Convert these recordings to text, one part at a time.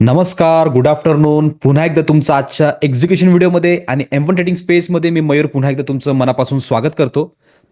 नमस्कार good afternoon पुन्हा एकदा तुमचं आजच्या एक्झिक्युशन व्हिडिओमध्ये आणि एम्पन ट्रेडिंग स्पेसमध्ये मी मयूर पुन्हा एकदा तुमचं मनापासून स्वागत करतो.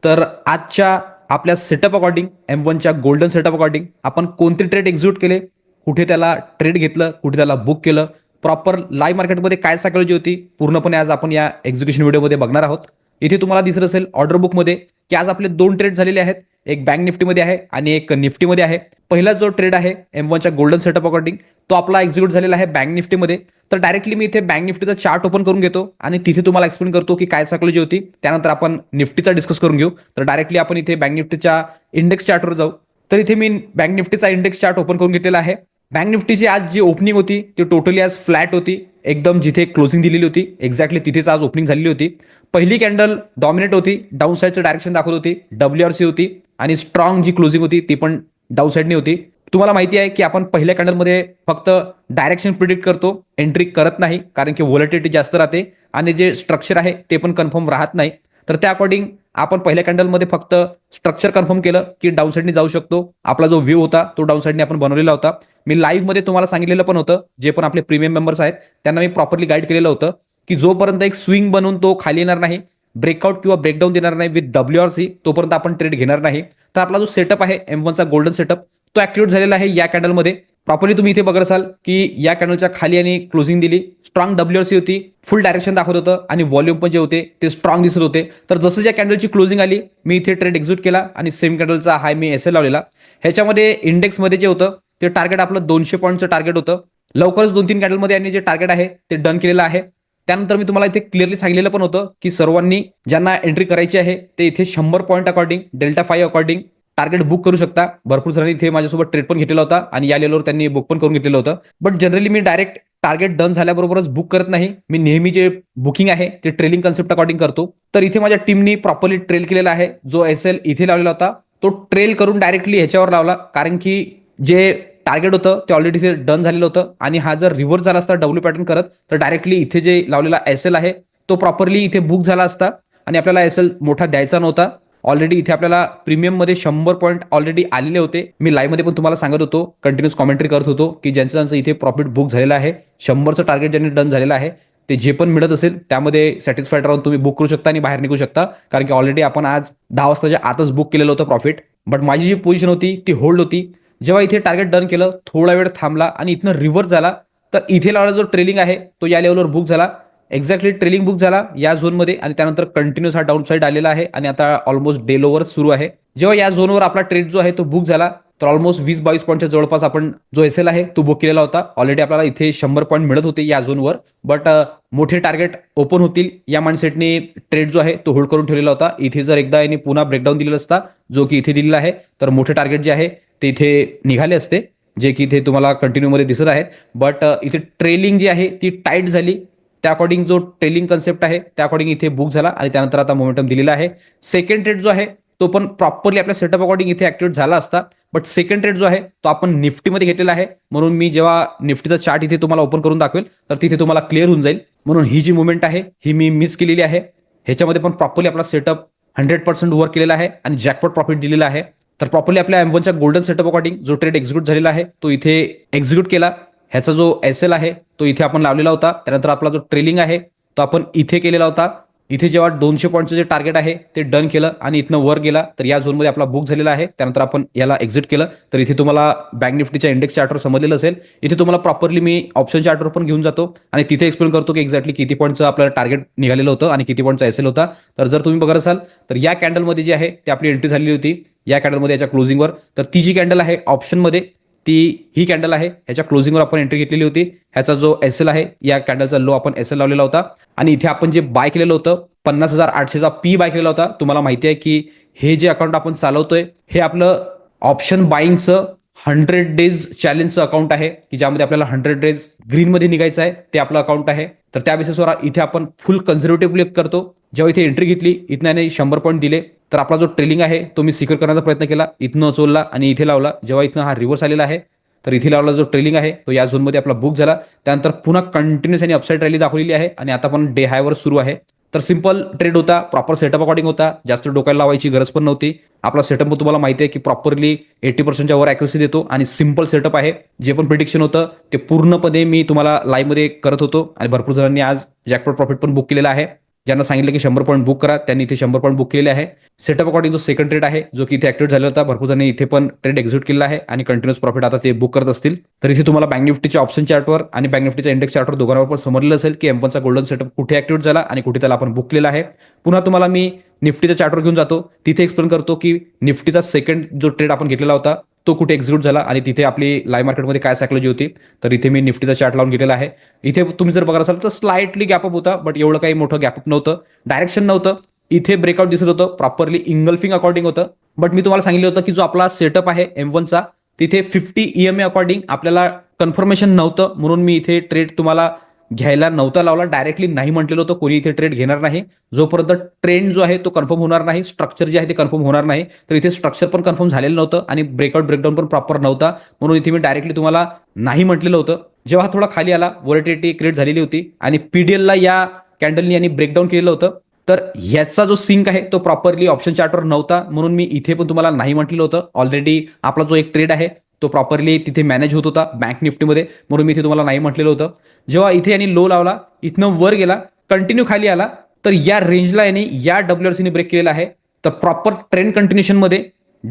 तर आजच्या आपल्या सेटअप अकॉर्डिंग एम वनच्या गोल्डन सेटअप अकॉर्डिंग आपण कोणते ट्रेड एक्झिक्यूट केले? कुठे त्याला ट्रेड घेतलं? कुठे त्याला बुक केलं? प्रॉपर लाईव्ह मार्केटमध्ये काय सायकॉलॉजी होती? पूर्णपणे आज आपण या एक्झिक्युशन व्हिडिओमध्ये बघणार आहोत. इथे तुम्हाला दिसत असेल ऑर्डर बुकमध्ये की आज आपले दोन ट्रेड झालेले आहेत. एक बँक निफ्टीमध्ये आहे आणि एक निफ्टीमध्ये आहे. पहिला जो ट्रेड आहे एम वनच्या गोल्डन सेटअप अकॉर्डिंग तो आपला एक्झिक्यूट झालेला आहे बँक निफ्टीमध्ये. तर डायरेक्टली मी इथे बँक निफ्टीचा चार्ट ओपन करून घेतो आणि तिथे तुम्हाला एक्सप्लेन करतो की काय सायकॉलॉजी होती. त्यानंतर आपण निफ्टीचा डिस्कस करून घेऊ. तर डायरेक्टली आपण इथे बँक निफ्टीच्या इंडेक्स चार्टवर जाऊ. तर इथे मी बँक निफ्टीचा इंडेक्स चार्ट ओपन करून घेतलेला आहे. बँक निफ्टीची आज जी ओपनिंग होती ती टोटली आज फ्लॅट होती. एकदम जिथे क्लोजिंग दिलेली होती एक्झॅक्टली तिथेच आज ओपनिंग झालेली होती. पहिली कॅन्डल डॉमिनेट होती डाऊन साईडचं डायरेक्शन दाखवत होती डब्ल्यू आर सी होती आणि स्ट्रॉंग जी क्लोजिंग होती ती पण डाऊन साईडने होती. तुम्हाला माहिती आहे की आपण पहिल्या कॅन्डलमध्ये फक्त डायरेक्शन प्रिडिक्ट करतो एंट्री करत नाही कारण की व्हॉलिटिटी जास्त राहते आणि जे स्ट्रक्चर आहे ते पण कन्फर्म राहत नाही. तर त्या अकॉर्डिंग आपण पहिल्या कॅन्डलमध्ये फक्त स्ट्रक्चर कन्फर्म केलं की डाऊन साईडने जाऊ शकतो. आपला जो व्ह्यू होता तो डाऊन साईडने आपण बनवलेला होता. मी लाईव्हमध्ये तुम्हाला सांगितलेलं पण होतं जे पण आपले प्रीमियम मेंबर्स आहेत त्यांना मी प्रॉपरली गाईड केलेलं होतं की जोपर्यंत एक स्विंग बनवून तो खाली येणार नाही ब्रेकआउट किंवा ब्रेकडाऊन देणार नाही विथ डब्ल्यू आर सी तोपर्यंत आपण ट्रेड घेणार नाही. तर आपला जो सेटअप आहे एम वनचा गोल्डन सेटअप तो ऍक्टिव्हेट झालेला आहे या कॅन्डलमध्ये प्रॉपरली तुम्ही इथे बघत असाल की या कॅन्डलच्या खाली आणि क्लोजिंग दिली. स्ट्रॉंग डब्ल्यू आर सी होती फुल डायरेक्शन दाखवत होतं आणि व्हॉल्यूम पण जे होते ते स्ट्रॉंग दिसत होते. तर जसं ज्या कॅन्डलची क्लोजिंग आली मी इथे ट्रेड एक्झिट केला आणि सेम कॅन्डलचा हाय मी एस एल लावलेला. ह्याच्यामध्ये इंडेक्समध्ये जे होतं ते टार्गेट आपलं दोनशे पॉईंटचं टार्गेट होतं. लवकरच दोन तीन कॅन्डलमध्ये यांनी जे टार्गेट आहे ते डन केलेलं आहे. त्यानंतर मी तुम्हाला इथे क्लिअरली सांगितलेलं पण होतं की सर्वांनी ज्यांना एंट्री करायची आहे ते इथे शंभर point according delta five according target book करू शकता. भरपूर जणांनी इथे माझ्यासोबत ट्रेड पण घेतलेला होता आणि या लेवलवर त्यांनी बुक पण करून घेतलेलं होतं. बट जनरली मी डायरेक्ट टार्गेट डन झाल्याबरोबरच बुक करत नाही. मी नेहमी जे बुकिंग आहे ते ट्रेलिंग कन्सेप्ट अकॉर्डिंग करतो. तर इथे माझ्या टीमनी प्रॉपरली ट्रेल केलेला आहे. जो एस एल इथे लावलेला होता तो ट्रेल करून डायरेक्टली ह्याच्यावर लावला. कारण की जे टार्गेट होतं ते ऑलरेडी इथे डन झालेलं होतं. आणि हा जर रिव्हर्स झाला असता डब्ल्यू पॅटर्न करत तर डायरेक्टली इथे जे लावलेला एस एल आहे तो प्रॉपरली इथे बुक झाला असता. आणि आपल्याला एस एल मोठा द्यायचा नव्हता. ऑलरेडी इथे आपल्याला प्रीमियममध्ये शंभर पॉईंट ऑलरेडी आलेले होते. मी लाईव्हमध्ये पण तुम्हाला सांगत होतो कंटिन्युअस कॉमेंट्री करत होतो की ज्यांचं ज्यांचं इथे प्रॉफिट बुक झालेलं आहे शंभरचं टार्गेट ज्यांनी डन झालेलं आहे ते जे पण मिळत असेल त्यामध्ये सॅटिस्फाईड राहून तुम्ही बुक करू शकता आणि बाहेर निघू शकता. कारण की ऑलरेडी आपण आज दहा वाजताच्या आतच बुक केलेलं होतं प्रॉफिट बट माझी जी पोझिशन होती ती होल्ड होती. जेव्हा इथे टार्गेट डन केलं थोडा वेळ थांबला आणि इथनं रिव्हर्स झाला तर इथे लावला जो ट्रेलिंग आहे तो या लेवलवर बुक झाला. एक्झॅक्टली ट्रेलिंग बुक झाला या झोनमध्ये आणि त्यानंतर कंटिन्युअस हा डाऊन साईड आलेला आहे आणि आता ऑलमोस्ट डेलोवर सुरू आहे. जेव्हा या झोनवर आपला ट्रेड जो आहे तो बुक झाला तर ऑलमोस्ट वीस बावीस पॉईंटच्या जवळपास आपण जो एस एल आहे तो बुक केलेला होता. ऑलरेडी आपल्याला इथे शंभर पॉईंट मिळत होते या झोनवर बट मोठे टार्गेट ओपन होतील या माइंडसेटने ट्रेड जो आहे तो होल्ड करून ठेवलेला होता. इथे जर एकदा यांनी पुन्हा ब्रेकडाऊन दिलेला असता जो की इथे दिलेला आहे तर मोठे टार्गेट जे आहे ते इथे निघाले असते जे की इथे तुम्हाला कंटिन्यूमध्ये दिसत आहेत. बट इथे ट्रेलिंग जी आहे ती टाईट झाली. त्या अकॉर्डिंग जो ट्रेलिंग कन्सेप्ट आहे त्या अकॉर्डिंग इथे बुक झाला आणि त्यानंतर आता मोमेंटम दिलेला आहे. सेकंड ट्रेड जो आहे तो पण प्रॉपरली आपल्या सेटअप अकॉर्डिंग इथे ऍक्टिव्हेट झाला असता. बट सेकंड ट्रेड जो आहे तो आपण निफ्टीमध्ये घेतलेला आहे. म्हणून मी जेव्हा निफ्टीचा चार्ट इथे तुम्हाला ओपन करून दाखवेल तर तिथे तुम्हाला क्लिअर होऊन जाईल. म्हणून ही जी मुवमेंट आहे ही मी मिस केलेली आहे. ह्याच्यामध्ये पण प्रॉपरली आपला सेटअप हंड्रेड पर्सेंट वर्क केलेला आहे आणि जॅकपॉट प्रॉफिट दिलेला आहे. तर प्रॉपरली आपल्या एम वनच्या गोल्डन सेटअप अकॉर्डिंग जो ट्रेड एक्झिक्यूट झालेला आहे तो इथे एक्झिक्यूट केला. ह्याचा जो एस एल आहे तो इथे आपण लावलेला होता. त्यानंतर आपला जो ट्रेलिंग आहे तो आपण इथे केलेला होता. इथे जेव्हा दोनशे पॉईंटचं जे टार्गेट आहे ते डन केलं आणि इथनं वर गेला तर या झोनमध्ये आपला बुक झालेला आहे. त्यानंतर आपण याला एक्झिट केलं. तर इथे तुम्हाला बँक निफ्टीच्या इंडेक्स चार्टवर समजलेलं असेल. इथे तुम्हाला प्रॉपरली मी ऑप्शन चार्टवर पण घेऊन जातो आणि तिथे एक्सप्लेन करतो की एक्झॅक्टली किती पॉईंटचं आपलं टार्गेट निघालेलं होतं आणि किती पॉईंटचा एसेल होता. तर जर तुम्ही बघत असाल तर या कॅन्डलमध्ये जी आहे ती आपली एंट्री झालेली होती. या कॅन्डलमध्ये याच्या क्लोजिंगवर तर ती जी कॅन्डल आहे ऑप्शनमध्ये ती ही कॅन्डल आहे. ह्याच्या क्लोजिंगवर आपण एंट्री घेतलेली होती. ह्याचा जो एस एल आहे या कॅन्डलचा लो आपण एस एल लावलेला होता. आणि इथे आपण जे बाय केलेलं होतं पन्नास हजार आठशेचा पी बाय केलेला होता. तुम्हाला माहिती आहे की हे जे अकाउंट आपण चालवतोय हे आपलं ऑप्शन बाईंगचं हंड्रेड डेज चॅलेंजचं अकाउंट आहे की ज्यामध्ये आपल्याला हंड्रेड डेज ग्रीनमध्ये निघायचं आहे ते आपलं अकाउंट आहे. तर त्या बेसिसवर इथे आपण फुल कन्झर्वेटिव्हली करतो. जेव्हा इथे एंट्री घेतली इथनं शंभर पॉईंट दिले. तर आपला जो ट्रेलिंग आहे तो मी सिक्युअर करण्याचा प्रयत्न केला. इथनं चोलला आणि इथे लावला. जेव्हा इथनं हा रिव्हर्स आलेला आहे तर इथे लावला जो ट्रेलिंग आहे तो या झोनमध्ये आपला बुक झाला. त्यानंतर पुन्हा कंटिन्युअस आणि अपसाईड रॅली दाखवलेली आहे आणि आता पण डे हायवर सुरू आहे. तर सिंपल ट्रेड होता प्रॉपर सेटअप अकॉर्डिंग होता. जास्त डोक्याला लावायची गरज पण नव्हती. आपला सेटअप तुम्हाला माहिती आहे की प्रॉपरली एटी पर्सेंटच्या वर अॅक्युरेसी देतो आणि सिंपल सेटअप आहे. जे पण प्रिडिक्शन होतं ते पूर्णपणे मी तुम्हाला लाईव्हमध्ये करत होतो. आणि भरपूर जणांनी आज जॅकपॉट प्रॉफिट पण बुक केलेला आहे. ज्यांना सांगितलं की शंभर पॉईंट बुक करा त्यांनी इथे शंभर पॉईंट बुक केलेले आहे. सेटअप अकॉर्डिंग जो सेकंड ट्रेड आहे जो की इथे ऍक्टिव्ह झाला होता. भरपूर जणांनी इथे पण ट्रेड एक्झिट केला आहे आणि कंटिन्युअस प्रॉफिट आता ते बुक करत असतील. तर इथे तुम्हाला बँक निफ्टीच्या ऑप्शन चार्टवर आणि बँक निफ्टीच्या इंडेक्स चार्टवर दोघांवर पण समजलं असेल की एम गोल्डन सेटअप कुठे ऍक्टिव्ह झाला आणि कुठे त्याला आपण बुक केलेला आहे. पुन्हा तुम्हाला मी निफ्टीच्या चार्टवर घेऊन जातो. तिथे एक्सप्लेन करतो की निफ्टीचा सेकंड जो ट्रेड आपण घेतलेला होता तो कुठे एक्झिक्यूट झाला आणि तिथे आपली लाईव्ह मार्केटमध्ये काय सायकोलॉजी होती तर इथे मी निफ्टीचा चार्ट लावून गेलेला आहे. इथे तुम्ही जर बघत असाल तर स्लाइटली गॅपअप होता बट एवढं काही मोठं गॅपअप नव्हतं. डायरेक्शन नव्हतं. इथे ब्रेकआउट दिसत होतं. प्रॉपरली इंगल्फिंग अकॉर्डिंग होतं. बट मी तुम्हाला सांगितलं होतं की जो आपला सेटअप आहे एम वनचा तिथे फिफ्टी ईएमए अकॉर्डिंग आपल्याला कन्फर्मेशन नव्हतं. म्हणून मी इथे ट्रेड तुम्हाला घ्यायला नव्हता लावला डायरेक्टली नाही म्हटलेलं होतं कोणी इथे ट्रेड घेणार नाही. जोपर्यंत ट्रेंड जो आहे तो कन्फर्म होणार नाही स्ट्रक्चर जे आहे ते कन्फर्म होणार नाही तर इथे स्ट्रक्चर पण कन्फर्म झालेलं नव्हतं आणि ब्रेकआउट ब्रेकडाऊन पण प्रॉपर नव्हता. म्हणून इथे मी डायरेक्टली तुम्हाला नाही म्हटलेलं होतं. जेव्हा थोडा खाली आला वॉलिटिलिटी क्रिएट झालेली होती आणि पीडीएलला या कॅन्डलनी यांनी ब्रेकडाऊन केलेलं होतं. तर ह्याचा जो सिंक आहे तो प्रॉपरली ऑप्शन चार्टवर नव्हता. म्हणून मी इथे पण तुम्हाला नाही म्हटलेलं होतं. ऑलरेडी आपला जो एक ट्रेड आहे तो प्रॉपरली तिथे मॅनेज होत होता बँक निफ्टीमध्ये. म्हणून मी इथे तुम्हाला नाही म्हटलेलं होतं. जेव्हा इथे यांनी लो लावला इथनं वर गेला कंटिन्यू खाली आला तर या रेंजला यांनी या डब्ल्यूआरसीने ब्रेक केलेला आहे. तर प्रॉपर ट्रेंड कंटिन्युशनमध्ये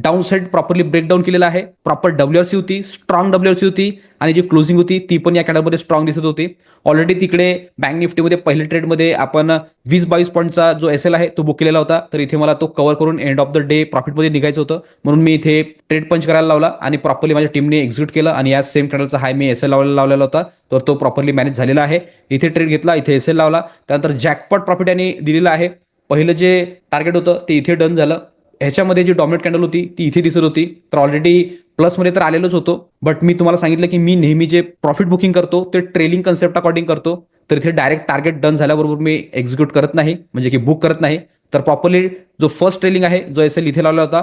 डाऊन साईड प्रॉपरली ब्रेकडाऊन केलेला आहे. प्रॉपर डब्ल्यूआरसी होती स्ट्रॉंग डब्ल्यूआरसी होती आणि जी क्लोजिंग होती ती पण या कॅडलमध्ये स्ट्रॉंग दिसत होती. ऑलरेडी तिकडे बँक निफ्टीमध्ये पहिल्या ट्रेडमध्ये आपण वीस बावीस पॉईंटचा जो एस एल आहे तो बुक केलेला होता. तर इथे मला तो कव्हर करून एंड ऑफ द डे प्रॉफिटमध्ये निघायचं होतं. म्हणून मी इथे ट्रेड पंच करायला लावला आणि प्रॉपरली माझ्या टीमने एक्झिक्यूट केलं आणि या सेम कॅडलचा हाय मी एस एल लावलेला लावलेला होता. तर तो प्रॉपरली मॅनेज झालेला आहे. इथे ट्रेड घेतला इथे एस एल लावला. त्यानंतर जॅकपॉट प्रॉफिट यांनी दिलेला आहे. पहिलं जे टार्गेट होतं ते इथे डन झालं. ह्याच्यामध्ये जी डॉमिनेट कॅन्डल होती ती इथे दिसत होती. तर ऑलरेडी प्लसमध्ये तर आलेलोच होतो. बट मी तुम्हाला सांगितलं की मी नेहमी जे प्रॉफिट बुकिंग करतो ते ट्रेलिंग कन्सेप्ट अकॉर्डिंग करतो. तर इथे डायरेक्ट टार्गेट डन झाल्याबरोबर मी एक्झिक्यूट करत नाही. म्हणजे की बुक करत नाही. तर प्रॉपरली जो फर्स्ट ट्रेलिंग आहे जो एस एल इथे लावला होता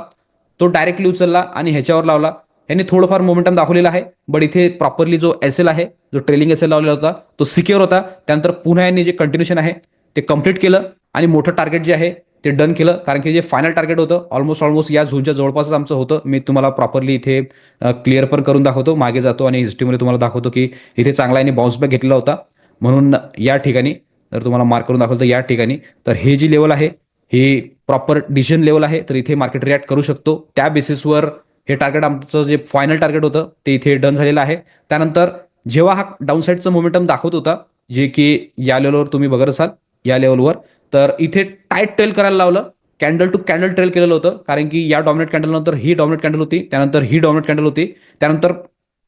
तो डायरेक्टली उचलला आणि ह्याच्यावर लावला. यांनी थोडंफार मोमेंटम दाखवलेला आहे. बट इथे प्रॉपरली जो एस एल आहे जो ट्रेलिंग एस एल लावलेला होता तो सिक्युअर होता. त्यानंतर पुन्हा यांनी जे कंटिन्युशन आहे ते कंप्लीट केलं. आणि मोठं टार्गेट जे आहे ते डन केलं. कारण की जे फायनल टार्गेट होतं ऑलमोस्ट ऑलमोस्ट या झोनच्या जवळपासच आमचं होतं. मी तुम्हाला प्रॉपरली इथे क्लिअर पण करून दाखवतो. मागे जातो आणि हिस्ट्रीमध्ये तुम्हाला दाखवतो की इथे चांगला यांनी बाउन्स बॅक घेतलेला होता. म्हणून या ठिकाणी जर तुम्हाला मार्क करून दाखवलं तर या ठिकाणी तर हे जी लेवल आहे ही प्रॉपर डिसिजन लेवल आहे तर इथे मार्केट रिॲक्ट करू शकतो. त्या बेसिसवर हे टार्गेट आमचं जे फायनल टार्गेट होतं ते इथे डन झालेलं आहे. त्यानंतर जेव्हा हा डाऊन साईडचं मोमेंटम दाखवत होता जे की या लेवलवर तुम्ही बघत असाल या लेवलवर तर इथे टाईट ट्रेल करायला लावलं. कॅन्डल टू कॅन्डल ट्रेल केलेलं होतं. कारण की या डॉमिनेट कॅन्डल नंतर ही डॉमिनेट कॅन्डल होती. त्यानंतर ही डॉमिनेट कॅन्डल होती. त्यानंतर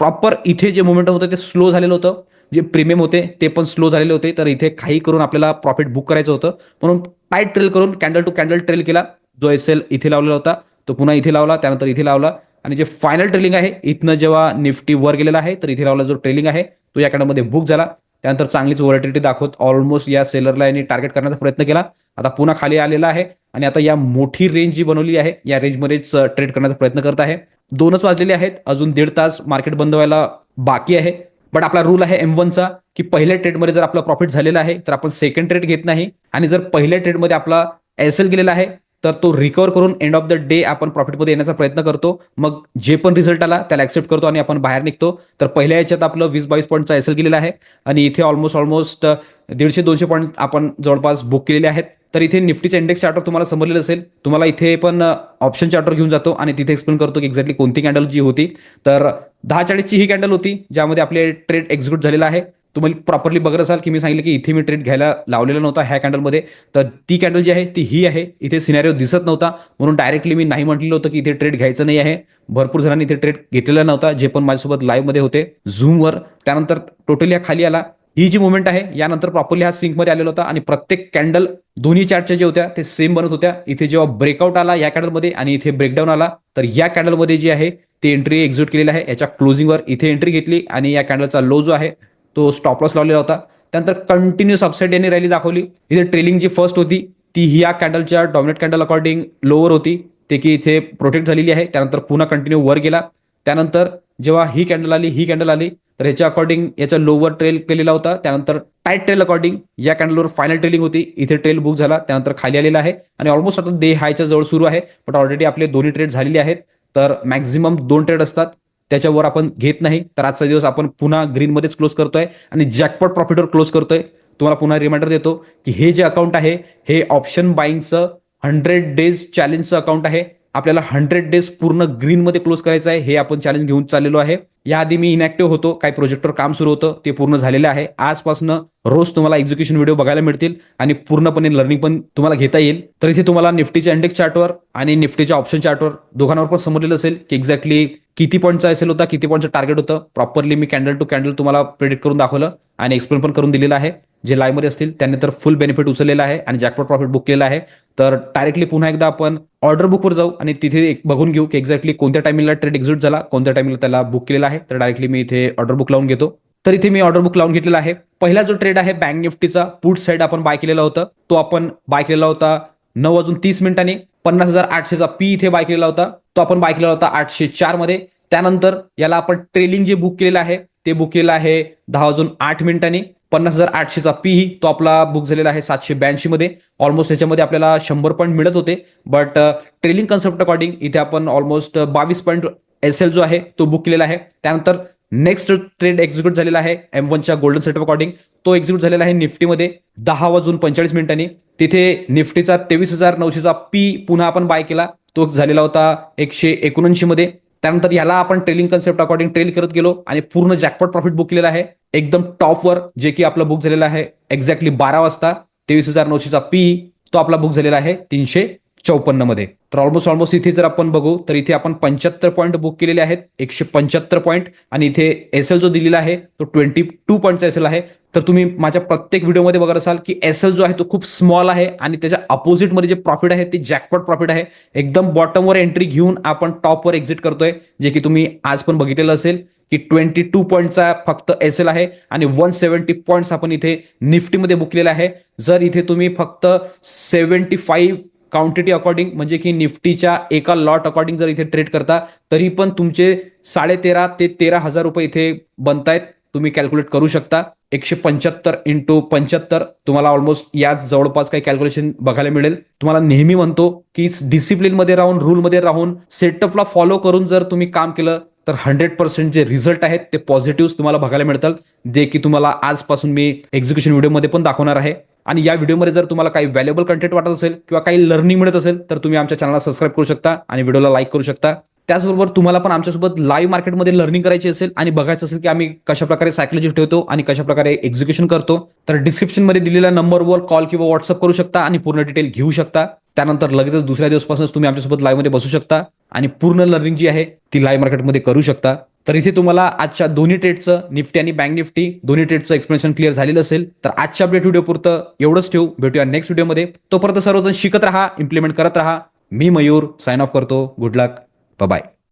प्रॉपर इथे जे मोमेंटम होतं ते स्लो झालेलं होतं. जे प्रीमियम होते ते पण स्लो झालेले होते. तर इथे काही करून आपल्याला प्रॉफिट बुक करायचं होतं. म्हणून टाईट ट्रेल करून कॅन्डल टू कॅन्डल ट्रेल केला. जो एस एल इथे लावलेला होता तो पुन्हा इथे लावला. त्यानंतर इथे लावला. आणि जे फायनल ट्रेलिंग आहे इथनं जेव्हा निफ्टी वर गेलेला आहे तर इथे लावला जो ट्रेलिंग आहे तो या कॅन्डलमध्ये बुक झाला. त्यानंतर चांगलीच व्हॉलिटिलिटी दाखवत ऑलमोस्ट या सेलरला यांनी टार्गेट करण्याचा प्रयत्न केला. आता पुन्हा खाली आलेला आहे आणि आता या मोठी रेंज जी बनवली आहे या रेंजमध्येच ट्रेड करण्याचा प्रयत्न करत आहे. दोनच वाजलेले आहेत अजून दीड तास मार्केट बंद व्हायला बाकी आहे. बट आपला रूल आहे एम वनचा की पहिल्या ट्रेडमध्ये जर आपला प्रॉफिट झालेला आहे तर आपण सेकंड ट्रेड घेत नाही. आणि जर पहिल्या ट्रेडमध्ये आपला एस एल गेलेला आहे तर तो रिकवर करून एंड ऑफ द डे आपण प्रॉफिटमध्ये येण्याचा प्रयत्न करतो. मग जे पण रिझल्ट आला त्याला ऍक्सेप्ट करतो आणि आपण बाहेर निघतो. तर पहिल्या याच्यात आपलं वीस बावीस पॉईंटचा एस गेलेला आहे. आणि इथे ऑलमोस्ट ऑलमोस्ट दीडशे दोनशे पॉईंट आपण जवळपास बुक केलेले आहेत. तर इथे निफ्टीचा इंडेक्स चार्टर तुम्हाला समजलेलं असेल. तुम्हाला इथे पण ऑप्शन चार्टर घेऊन जातो आणि तिथे एक्सप्लेन करतो की एक्झॅक्टली कोणती कॅन्डल जी होती. तर दहा चाळीसची ही कॅन्डल होती ज्यामध्ये आपले ट्रेड एक्झिक्यूट झालेला आहे. तुम्ही प्रॉपरली बघत असाल की मी सांगितलं की इथे मी ट्रेड घ्यायला लावलेला नव्हता ह्या कॅन्डलमध्ये तर ती कॅन्डल जी आहे ती ही आहे. इथे सिनॅरिओ दिसत नव्हता. म्हणून डायरेक्टली मी नाही म्हटलेलं होतं की इथे ट्रेड घ्यायचं नाही आहे. भरपूर जणांनी इथे ट्रेड घेतलेला नव्हता जे पण माझ्यासोबत लाईव्हमध्ये होते. झूमवर त्यानंतर टोटली हा खाली आला. ही जी मुवमेंट आहे यानंतर प्रॉपरली हा सिंकमध्ये आलेला होता आणि प्रत्येक कॅन्डल दोन्ही चार्टच्या जे होत्या ते सेम बनत होत्या. इथे जेव्हा ब्रेकआउट आला या कॅन्डलमध्ये आणि इथे ब्रेकडाऊन आला तर या कॅन्डलमध्ये जी आहे ती एंट्री एक्झिट केलेली आहे. याच्या क्लोजिंगवर इथे एंट्री घेतली आणि या कॅन्डलचा लो जो आहे तो स्टॉप लॉस लावलेला होता. त्यानंतर कंटिन्यू अपसाईड यांनी रॅली दाखवली. इथे ट्रेलिंग जी फर्स्ट होती ती ह्या कॅन्डलच्या डॉमिनेट कॅन्डल अकॉर्डिंग लोअर होती. ते की इथे प्रोटेक्ट झालेली आहे. त्यानंतर पुन्हा कंटिन्यू वर गेला. त्यानंतर जेव्हा ही कॅन्डल आली ही कॅन्डल आली तर ह्याच्या अकॉर्डिंग याचा लोअर ट्रेल केलेला होता. त्यानंतर टाईट ट्रेल अकॉर्डिंग या कॅन्डलवर फायनल ट्रेलिंग होती. इथे ट्रेल बुक झाला. त्यानंतर खाली आलेला आहे. आणि ऑलमोस्ट आता दे हायच्या जवळ सुरू आहे. बट ऑलरेडी आपले दोन्ही ट्रेड झालेले आहेत. तर मॅक्झिमम दोन ट्रेड असतात. त्याच्यावर आपण घेत नाही. तर आजचा दिवस आपण पुन्हा ग्रीनमध्येच क्लोज करतोय आणि जॅकपॉट प्रॉफिटवर क्लोज करतोय. तुम्हाला पुन्हा रिमाइंडर देतो की हे जे अकाउंट आहे हे ऑप्शन बाईंगचं हंड्रेड डेज चॅलेंजचं अकाउंट आहे. आपल्याला हंड्रेड डेज पूर्ण ग्रीनमध्ये क्लोज करायचं आहे हे आपण चॅलेंज घेऊन चाललेलो आहे. याआधी मी इनॅक्टिव्ह होतो काही प्रोजेक्टवर काम सुरू होतं ते पूर्ण झालेलं आहे. आजपासून रोज तुम्हाला एक्झिक्युशन व्हिडिओ बघायला मिळतील आणि पूर्णपणे लर्निंग पण तुम्हाला घेता येईल. तर इथे तुम्हाला निफ्टीच्या इंडेक्स चार्टवर आणि निफ्टीच्या ऑप्शन चार्टवर दोघांवर पण समजलेलं असेल की एक्झॅक्टली किती पॉईंटचा असेल होता किती पॉईंटचं टार्गेट होतं. प्रॉपरली मी कॅन्डल टू कॅन्डल तुम्हाला प्रेडिक्ट करून दाखवलं आणि एक्सप्लेन पण करून दिलेलं आहे. जे लाईव्हमध्ये असतील त्यांनी तर फुल बेनिफिट उचललेला आहे आणि जॅकपॉट प्रॉफिट बुक केलेला आहे. तर डायरेक्टली पुन्हा एकदा आपण ऑर्डर बुकवर जाऊ आणि तिथे एक बघून घेऊ की एक्झॅक्टली कोणत्या टाइमिंगला ट्रेड एक्झिट झाला कोणत्या टाइमिंगला त्याला बुक केलेला आहे. तर डायरेक्टली मी इथे ऑर्डर बुक लावून घेतो. तर इथे मी ऑर्डर बुक लावून घेतलेला आहे. पहिला जो ट्रेड आहे बँक निफ्टीचा पुट साईड आपण बाय केलेला होता. तो आपण बाय केलेला होता नऊ वाजून तीस मिनिटांनी. पन्नास हजार आठशेचा पी इथे बाय केलेला होता. तो आपण बाय केलेला होता आठशे चारमध्ये. त्यानंतर याला आपण ट्रेलिंग जे बुक केलेलं आहे ते बुक केलेलं आहे दहा वाजून आठ मिनिटांनी. पन्नास हजार आठशेचा पी ही तो आपला बुक झालेला आहे सातशे ब्याऐंशी मध्ये ऑलमोस्ट याच्यामध्ये आपल्याला शंभर पॉईंट मिळत होते. बट ट्रेलिंग कन्सेप्ट अकॉर्डिंग इथे आपण ऑलमोस्ट बावीस पॉईंट एस एल जो आहे तो बुक केलेला आहे. त्यानंतर नेक्स्ट ट्रेड एक्झिक्यूट झालेला आहे एम वनच्या गोल्डन सेटअप अकॉर्डिंग तो एक्झिक्यूट झालेला आहे निफ्टीमध्ये दहा वाजून पंचेचाळीस मिनिटांनी. तिथे निफ्टीचा तेवीस हजार नऊशेचा पी पुन्हा आपण बाय केला. तो झालेला होता एकशे एकोणऐंशी मध्ये त्यानंतर याला आपण ट्रेलिंग कन्सेप्ट अकॉर्डिंग ट्रेल करत गेलो आणि पूर्ण जॅकपॉट प्रॉफिट बुक केलेला आहे. एकदम टॉपवर जे की आपलं बुक झालेलं आहे एक्झॅक्टली बारा वाजता तेवीस हजार नऊशेचा पी तो आपला बुक झालेला आहे तीनशे चौपन्नमध्ये. तर ऑलमोस्ट ऑलमोस्ट इथे जर आपण बघू तर इथे आपण पंच्याहत्तर पॉईंट बुक केलेले आहेत एकशे पंच्याहत्तर पॉईंट आणि इथे एस एल जो दिलेला आहे तो ट्वेंटी टू पॉईंटचा एस एल आहे. तर तुम्ही माझ्या प्रत्येक व्हिडिओमध्ये बघत असाल की एस एल जो आहे तो खूप स्मॉल आहे आणि त्याच्या अपोजिटमध्ये जे प्रॉफिट आहे ते जॅकपॉट प्रॉफिट आहे. एकदम बॉटमवर एंट्री घेऊन आपण टॉपवर एक्झिट करतोय जे की तुम्ही आज पण बघितलेलं असेल. की ट्वेंटी टू पॉईंटचा फक्त एस एल आहे आणि वन सेव्हन्टी पॉईंट्स आपण इथे निफ्टीमध्ये बुक केलेला आहे. जर इथे तुम्ही फक्त सेव्हन्टी फाईव्ह क्वांटिटी अकॉर्डिंग म्हणजे की निफ्टीच्या एका लॉट अकॉर्डिंग जर इथे ट्रेड करता तरी पण तुमचे साडे तेरा ते तेरा हजार रुपये इथे बनतायत. तुम्ही कॅल्क्युलेट करू शकता. एकशे पंच्याहत्तर इंटू पंच्याहत्तर तुम्हाला ऑलमोस्ट याच जवळपास काही कॅल्क्युलेशन बघायला मिळेल. तुम्हाला नेहमी म्हणतो की डिसिप्लिनमध्ये राहून रूलमध्ये राहून सेटअपला फॉलो करून जर तुम्ही काम केलं तर हंड्रेड पर्सेंट जे रिझल्ट आहेत ते पॉझिटिव्ह तुम्हाला बघायला मिळतात जे की तुम्हाला आजपासून मी एक्झिक्युशन व्हिडिओमध्ये पण दाखवणार आहे. आणि या व्हिडिओमध्ये जर तुम्हाला काही व्हॅल्युएबल कंटेंट वाटत असेल किंवा काही लर्निंग मिळत असेल तर तुम्ही आमच्या चॅनलला सबस्क्राईब करू शकता आणि व्हिडिओला लाईक करू शकता. त्याचबरोबर तुम्हाला पण आमच्यासोबत लाईव्ह मार्केटमध्ये लर्निंग करायची असेल आणि बघायचं असेल की आम्ही कशा प्रकारे सायकोलॉजी ठेवतो आणि कशा प्रकारे एक्झिक्युशन करतो तर डिस्क्रिप्शनमध्ये दिलेल्या नंबरवर कॉल किंवा व्हॉट्सअप करू शकता आणि पूर्ण डिटेल घेऊ शकता. त्यानंतर लगेचच दुसऱ्या दिवसपासूनच तुम्ही आमच्यासोबत लाईव्हमध्ये बसू शकता आणि पूर्ण लर्निंग जी आहे ती लाईव्ह मार्केटमध्ये करू शकता. तर इथे तुम्हाला आजच्या दोन्ही ट्रेडचं निफ्टी आणि बँक निफ्टी दोन्ही ट्रेडचं एक्सप्लेनेशन क्लिअर झालेलं असेल. तर आजच्या अपडेट व्हिडिओ पुरतं एवढंच ठेवू. भेटूया नेक्स्ट व्हिडिओमध्ये तोपर्यंत सर्वजण शिकत राहा इम्प्लिमेंट करत राहा. मी मयूर साइन ऑफ करतो. Good luck bye